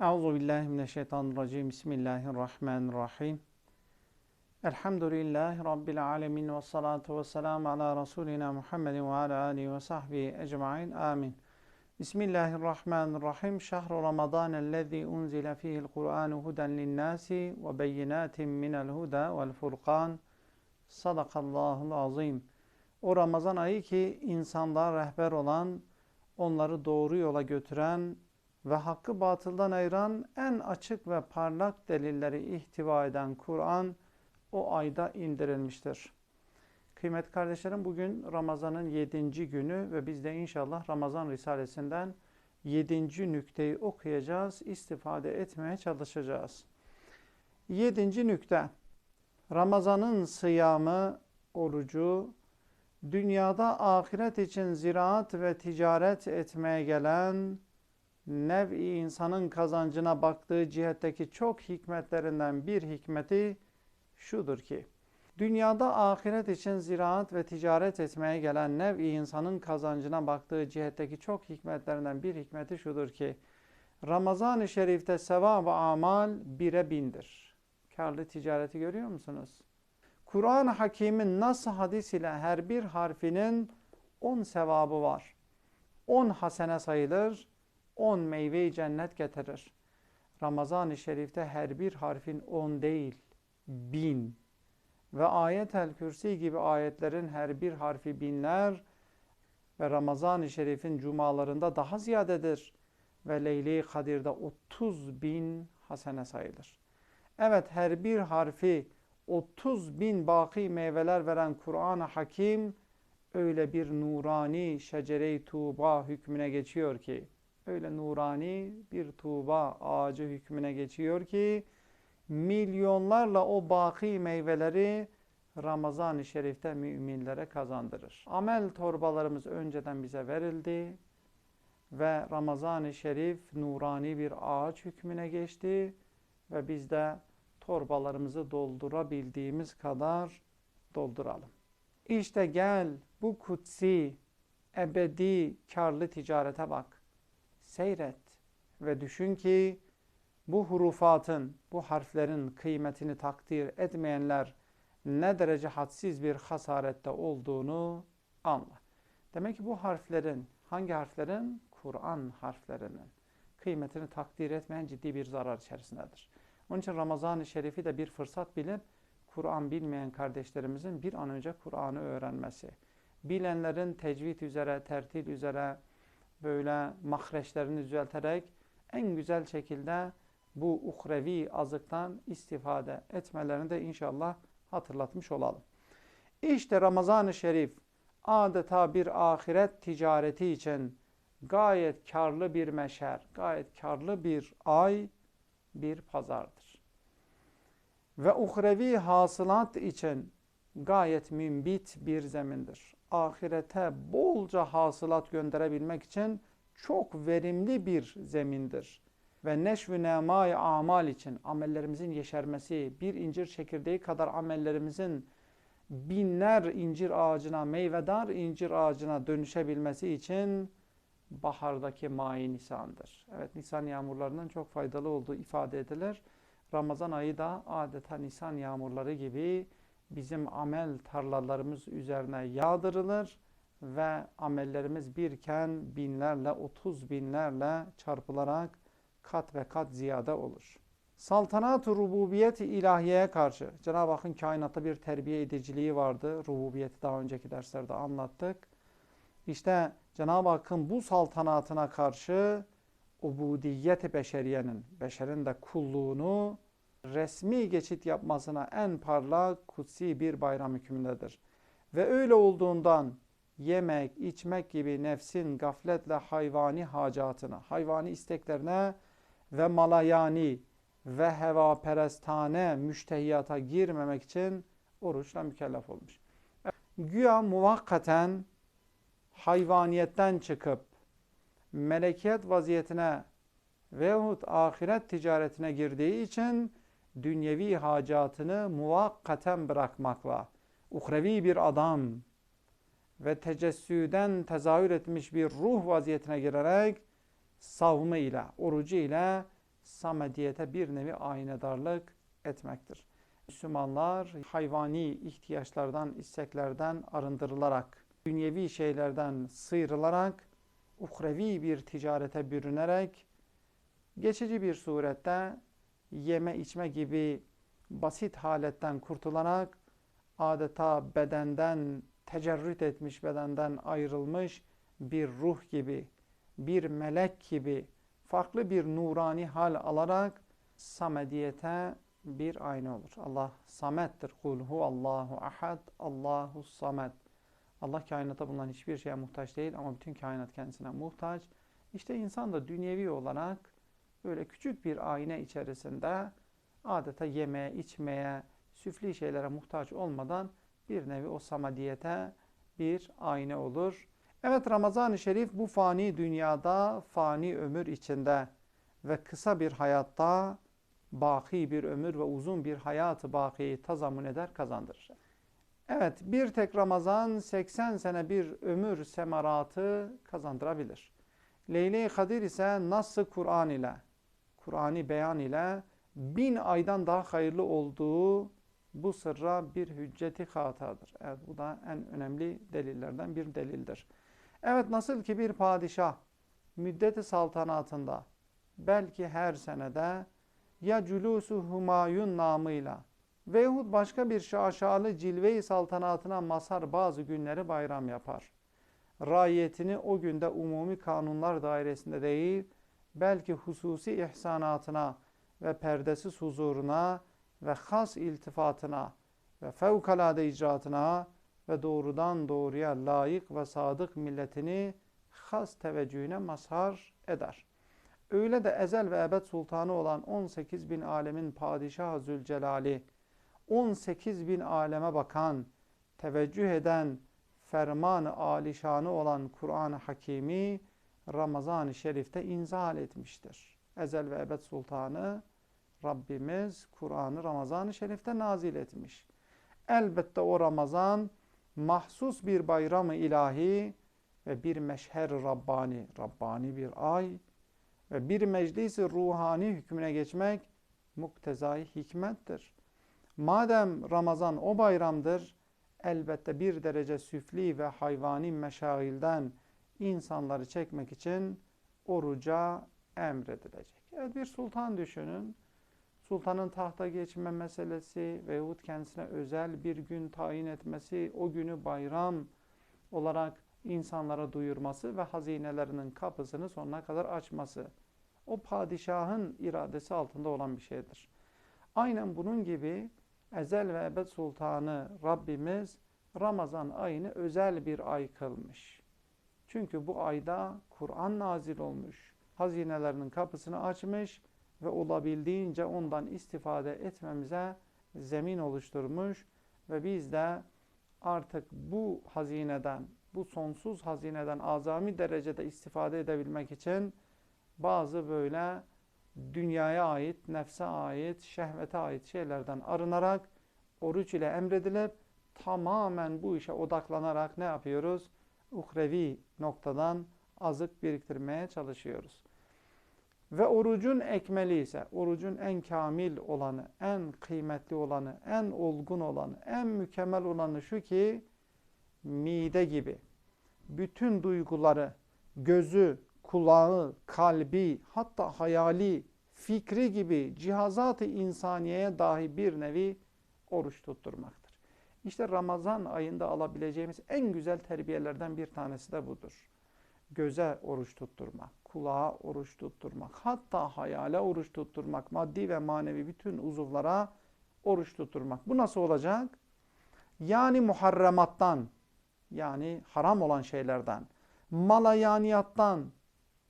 Euzu billahi mineşşeytanirracim. Bismillahirrahmanirrahim. Elhamdülillahi rabbil alamin ve salatu vesselam ala rasulina Muhammedin ve ala alihi ve sahbihi ecmaîn. Amin. Bismillahirrahmanirrahim. Şehru Ramazanellezî unzile fîhil Kur'anu huden linnâsi ve beyinatin minel huda vel furkan. Sadakallahul azim. O Ramazan ayı ki insanlar rehber olan, onları doğru yola götüren ve hakkı batıldan ayıran en açık ve parlak delilleri ihtiva eden Kur'an o ayda indirilmiştir. Kıymetli kardeşlerim bugün Ramazan'ın 7. günü ve biz de inşallah Ramazan Risalesinden 7. nükteyi okuyacağız, istifade etmeye çalışacağız. 7. nükte Ramazan'ın sıyamı, orucu, dünyada ahiret için ziraat ve ticaret etmeye gelen nev'i insanın kazancına baktığı cihetteki çok hikmetlerinden bir hikmeti şudur ki, dünyada ahiret için ziraat ve ticaret etmeye gelen nev'i insanın kazancına baktığı cihetteki çok hikmetlerinden bir hikmeti şudur ki, Ramazan-ı Şerif'te sevap ve amal bire bindir. Karlı ticareti görüyor musunuz? Kur'an-ı Hakim'in nasıl hadis ile her bir harfinin on sevabı var. On hasene sayılır 10 meyve cennet getirir. Ramazan-ı Şerif'te her bir harfin 10 değil, bin. Ve ayet-el kürsi gibi ayetlerin her bir harfi binler ve Ramazan-ı Şerif'in cumalarında daha ziyadedir. Ve Leyli Kadir'de 30 bin hasene sayılır. Evet her bir harfi 30 bin baki meyveler veren Kur'an-ı Hakim öyle bir nurani şecere-i tuğba hükmüne geçiyor ki öyle nurani bir tuğba ağacı hükmüne geçiyor ki milyonlarla o baki meyveleri Ramazan-ı Şerif'te müminlere kazandırır. Amel torbalarımız önceden bize verildi ve Ramazan-ı Şerif nurani bir ağaç hükmüne geçti ve biz de torbalarımızı doldurabildiğimiz kadar dolduralım. İşte gel bu kutsi, ebedi, karlı ticarete bak seyret ve düşün ki bu hurufatın, bu harflerin kıymetini takdir etmeyenler ne derece hadsiz bir hasarette olduğunu anla. Demek ki bu harflerin, hangi harflerin? Kur'an harflerinin kıymetini takdir etmeyen ciddi bir zarar içerisindedir. Onun için Ramazan-ı Şerif'i de bir fırsat bilip Kur'an bilmeyen kardeşlerimizin bir an önce Kur'an'ı öğrenmesi. Bilenlerin tecvid üzere, tertil üzere, böyle mahreçlerini düzelterek en güzel şekilde bu uhrevi azıktan istifade etmelerini de inşallah hatırlatmış olalım. İşte Ramazan-ı Şerif adeta bir ahiret ticareti için gayet karlı bir meşer, gayet karlı bir ay, bir pazardır. Ve uhrevi hasılat için gayet mümbit bir zemindir ahirete bolca hasılat gönderebilmek için çok verimli bir zemindir. Ve neşv-ü amal için amellerimizin yeşermesi, bir incir çekirdeği kadar amellerimizin binler incir ağacına, meyvedar incir ağacına dönüşebilmesi için bahardaki mai nisandır. Evet nisan yağmurlarının çok faydalı olduğu ifade edilir. Ramazan ayı da adeta nisan yağmurları gibi bizim amel tarlalarımız üzerine yağdırılır ve amellerimiz birken binlerle, otuz binlerle çarpılarak kat ve kat ziyade olur. Saltanat-ı rububiyet ilahiyeye karşı Cenab-ı Hakk'ın kainatta bir terbiye ediciliği vardı. Rububiyeti daha önceki derslerde anlattık. İşte Cenab-ı Hakk'ın bu saltanatına karşı ubudiyet beşeriyenin, beşerin de kulluğunu resmi geçit yapmasına en parlak kutsi bir bayram hükmündedir. Ve öyle olduğundan yemek, içmek gibi nefsin gafletle hayvani hacatına, hayvani isteklerine ve malayani ve heva perestane müştehiyata girmemek için oruçla mükellef olmuş. Güya muvakkaten hayvaniyetten çıkıp melekiyet vaziyetine veyahut ahiret ticaretine girdiği için dünyevi hacatını muvakkaten bırakmakla, uhrevi bir adam ve tecessüden tezahür etmiş bir ruh vaziyetine girerek savmı ile, orucu ile samediyete bir nevi aynedarlık etmektir. Müslümanlar hayvani ihtiyaçlardan, isteklerden arındırılarak, dünyevi şeylerden sıyrılarak, uhrevi bir ticarete bürünerek, geçici bir surette yeme içme gibi basit haletten kurtularak, adeta bedenden, tecerrüt etmiş bedenden ayrılmış bir ruh gibi, bir melek gibi, farklı bir nurani hal alarak samediyete bir ayna olur. Allah samettir. Kul Allahu ahad, Allahu samet. Allah kainata bulunan hiçbir şeye muhtaç değil ama bütün kainat kendisine muhtaç. İşte insan da dünyevi olarak böyle küçük bir ayna içerisinde adeta yemeye, içmeye, süfli şeylere muhtaç olmadan bir nevi o samadiyete bir ayna olur. Evet Ramazan-ı Şerif bu fani dünyada, fani ömür içinde ve kısa bir hayatta baki bir ömür ve uzun bir hayatı bakiyi tazamun eder, kazandırır. Evet, bir tek Ramazan 80 sene bir ömür semaratı kazandırabilir. Leyle-i Kadir ise nasıl Kur'an ile, Kur'an'i beyan ile bin aydan daha hayırlı olduğu bu sırra bir hücceti hatadır. Evet, bu da en önemli delillerden bir delildir. Evet, nasıl ki bir padişah müddeti saltanatında belki her senede ya Culusu Humayun namıyla veyahut başka bir şaşalı cilve-i saltanatına mazhar bazı günleri bayram yapar. Rayetini o günde umumi kanunlar dairesinde değil, belki hususi ihsanatına ve perdesiz huzuruna ve has iltifatına ve fevkalade icraatına ve doğrudan doğruya layık ve sadık milletini has teveccühüne mazhar eder. Öyle de ezel ve ebed sultanı olan 18 bin alemin padişahı Zülcelali, 18 bin aleme bakan, teveccüh eden, fermanı alişanı olan Kur'an-ı Hakimi Ramazan-ı Şerif'te inzal etmiştir. Ezel ve ebed sultanı Rabbimiz Kur'an'ı Ramazan-ı Şerif'te nazil etmiş. Elbette o Ramazan mahsus bir bayram-ı ilahi ve bir meşher Rabbani, Rabbani bir ay ve bir meclisi ruhani hükmüne geçmek muktezai hikmettir. Madem Ramazan o bayramdır, elbette bir derece süfli ve hayvani meşagilden insanları çekmek için oruca emredilecek. Evet bir sultan düşünün. Sultanın tahta geçme meselesi veyahut kendisine özel bir gün tayin etmesi, o günü bayram olarak insanlara duyurması ve hazinelerinin kapısını sonuna kadar açması. O padişahın iradesi altında olan bir şeydir. Aynen bunun gibi ezel ve ebed sultanı Rabbimiz Ramazan ayını özel bir ay kılmış. Çünkü bu ayda Kur'an nazil olmuş. Hazinelerinin kapısını açmış ve olabildiğince ondan istifade etmemize zemin oluşturmuş ve biz de artık bu hazineden, bu sonsuz hazineden azami derecede istifade edebilmek için bazı böyle dünyaya ait, nefse ait, şehvete ait şeylerden arınarak oruç ile emredilip tamamen bu işe odaklanarak ne yapıyoruz? Uhrevi noktadan azık biriktirmeye çalışıyoruz. Ve orucun ekmeli ise, orucun en kamil olanı, en kıymetli olanı, en olgun olanı, en mükemmel olanı şu ki, mide gibi bütün duyguları, gözü, kulağı, kalbi, hatta hayali, fikri gibi cihazat-ı insaniyeye dahi bir nevi oruç tutturmaktır. İşte Ramazan ayında alabileceğimiz en güzel terbiyelerden bir tanesi de budur. Göze oruç tutturmak, kulağa oruç tutturmak, hatta hayale oruç tutturmak, maddi ve manevi bütün uzuvlara oruç tutturmak. Bu nasıl olacak? Yani muharremattan, yani haram olan şeylerden, malayaniyattan,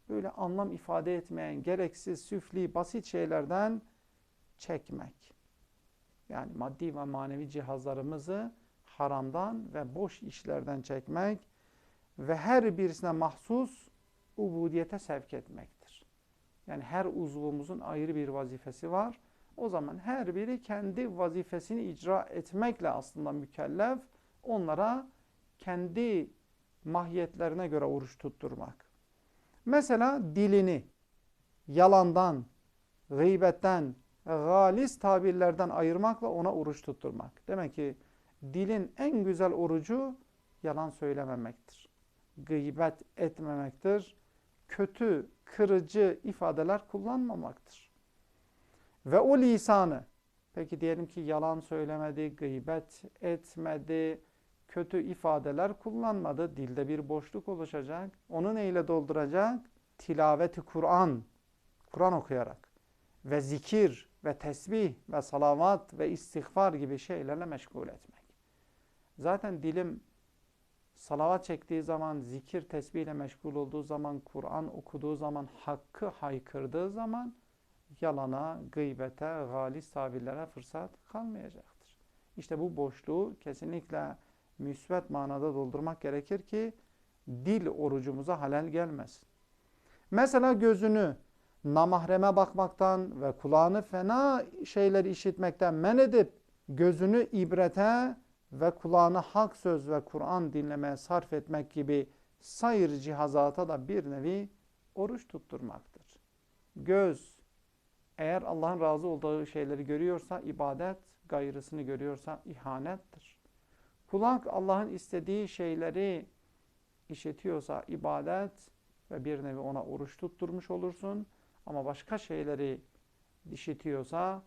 böyle anlam ifade etmeyen gereksiz, süfli, basit şeylerden çekmek. Yani maddi ve manevi cihazlarımızı haramdan ve boş işlerden çekmek ve her birisine mahsus ubudiyete sevk etmektir. Yani her uzvumuzun ayrı bir vazifesi var. O zaman her biri kendi vazifesini icra etmekle aslında mükellef. Onlara kendi mahiyetlerine göre oruç tutturmak. Mesela dilini yalandan, gıybetten, galis tabirlerden ayırmakla ona oruç tutturmak. Demek ki dilin en güzel orucu yalan söylememektir. Gıybet etmemektir. Kötü, kırıcı ifadeler kullanmamaktır. Ve o lisanı, peki diyelim ki yalan söylemedi, gıybet etmedi, kötü ifadeler kullanmadı. Dilde bir boşluk oluşacak. Onu neyle dolduracak? Tilaveti Kur'an. Kur'an okuyarak. Ve zikir ve tesbih ve salavat ve istiğfar gibi şeylerle meşgul etmek. Zaten dilim salavat çektiği zaman, zikir, tesbihle meşgul olduğu zaman, Kur'an okuduğu zaman, hakkı haykırdığı zaman yalana, gıybete, galis tabirlere fırsat kalmayacaktır. İşte bu boşluğu kesinlikle müsbet manada doldurmak gerekir ki dil orucumuza halel gelmesin. Mesela gözünü namahreme bakmaktan ve kulağını fena şeyler işitmekten men edip gözünü ibrete ve kulağını hak söz ve Kur'an dinlemeye sarf etmek gibi sayır cihazata da bir nevi oruç tutturmaktır. Göz eğer Allah'ın razı olduğu şeyleri görüyorsa ibadet, gayrısını görüyorsa ihanettir. Kulak Allah'ın istediği şeyleri işitiyorsa ibadet ve bir nevi ona oruç tutturmuş olursun. Ama başka şeyleri işitiyorsa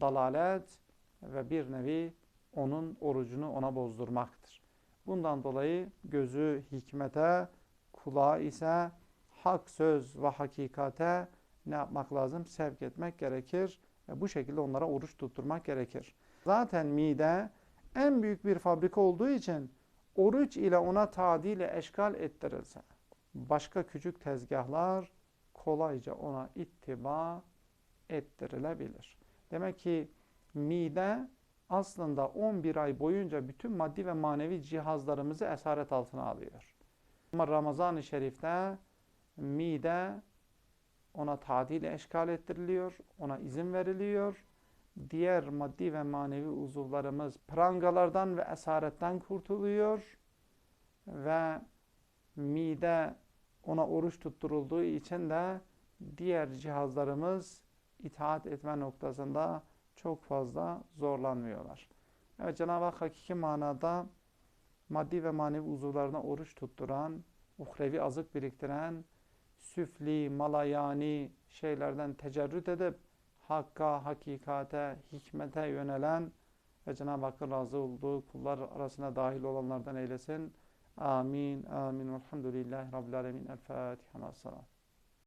dalalet ve bir nevi onun orucunu ona bozdurmaktır. Bundan dolayı gözü hikmete, kulağı ise hak söz ve hakikate ne yapmak lazım? Sevk etmek gerekir. Ve bu şekilde onlara oruç tutturmak gerekir. Zaten mide en büyük bir fabrika olduğu için oruç ile ona tadile eşgal ettirilse başka küçük tezgahlar kolayca ona ittiba ettirilebilir. Demek ki mide aslında 11 ay boyunca bütün maddi ve manevi cihazlarımızı esaret altına alıyor. Ama Ramazan-ı Şerif'te mide ona tadil eşkal ettiriliyor, ona izin veriliyor. Diğer maddi ve manevi uzuvlarımız prangalardan ve esaretten kurtuluyor ve mide ona oruç tutturulduğu için de diğer cihazlarımız itaat etme noktasında çok fazla zorlanmıyorlar. Evet Cenab-ı Hak hakiki manada maddi ve manevi uzuvlarına oruç tutturan, uhrevi azık biriktiren, süfli, malayani şeylerden tecerrüt edip hakka, hakikate, hikmete yönelen ve Cenab-ı Hakk'ın razı olduğu kullar arasına dahil olanlardan eylesin. Amin, amin. Velhamdülillahi Rabbil Alemin. El Fatiha. Salam.